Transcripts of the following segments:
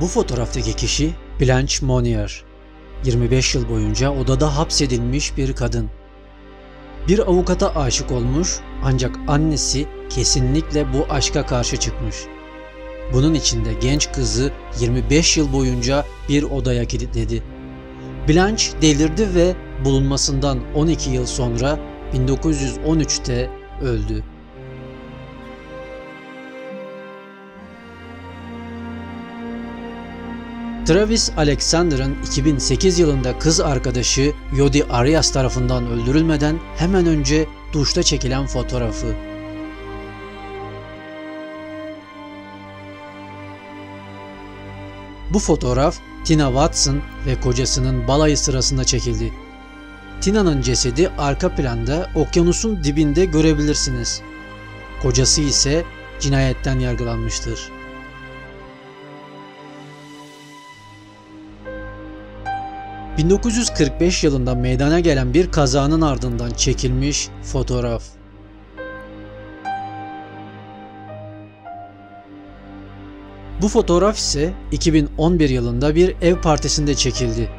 Bu fotoğraftaki kişi Blanche Monnier. 25 yıl boyunca odada hapsedilmiş bir kadın. Bir avukata aşık olmuş ancak annesi kesinlikle bu aşka karşı çıkmış. Bunun için de genç kızı 25 yıl boyunca bir odaya kilitledi. Blanche delirdi ve bulunmasından 12 yıl sonra 1913'te öldü. Travis Alexander'ın 2008 yılında kız arkadaşı Yodi Arias tarafından öldürülmeden hemen önce duşta çekilen fotoğrafı. Bu fotoğraf Tina Watson ve kocasının balayı sırasında çekildi. Tina'nın cesedi arka planda okyanusun dibinde görebilirsiniz. Kocası ise cinayetten yargılanmıştır. ...1945 yılında meydana gelen bir kazanın ardından çekilmiş fotoğraf. Bu fotoğraf ise 2011 yılında bir ev partisinde çekildi.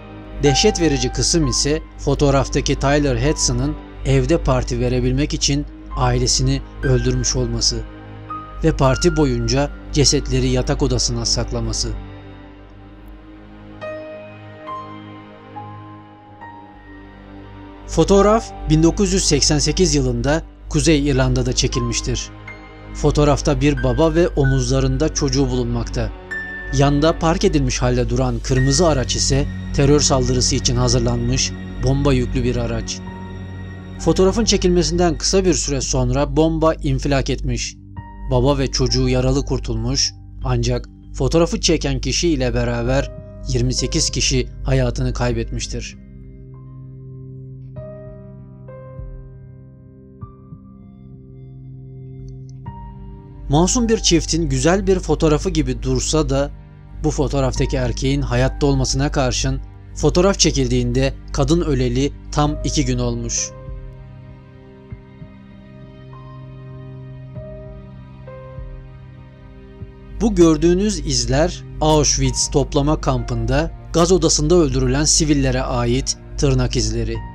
Dehşet verici kısım ise fotoğraftaki Tyler Hadson'ın evde parti verebilmek için ailesini öldürmüş olması ve parti boyunca cesetleri yatak odasına saklaması. Fotoğraf 1988 yılında Kuzey İrlanda'da çekilmiştir. Fotoğrafta bir baba ve omuzlarında çocuğu bulunmakta. Yanda park edilmiş halde duran kırmızı araç ise terör saldırısı için hazırlanmış bomba yüklü bir araç. Fotoğrafın çekilmesinden kısa bir süre sonra bomba infilak etmiş. Baba ve çocuğu yaralı kurtulmuş ancak fotoğrafı çeken kişi ile beraber 28 kişi hayatını kaybetmiştir. Masum bir çiftin güzel bir fotoğrafı gibi dursa da bu fotoğraftaki erkeğin hayatta olmasına karşın fotoğraf çekildiğinde kadın öleli tam iki gün olmuş. Bu gördüğünüz izler Auschwitz toplama kampında gaz odasında öldürülen sivillere ait tırnak izleri.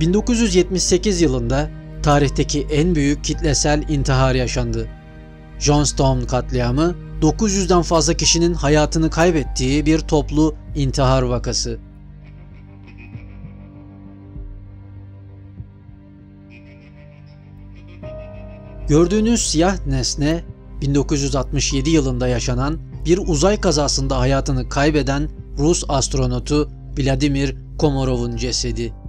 1978 yılında tarihteki en büyük kitlesel intihar yaşandı. Johnstown katliamı 900'den fazla kişinin hayatını kaybettiği bir toplu intihar vakası. Gördüğünüz siyah nesne 1967 yılında yaşanan bir uzay kazasında hayatını kaybeden Rus astronotu Vladimir Komarov'un cesedi.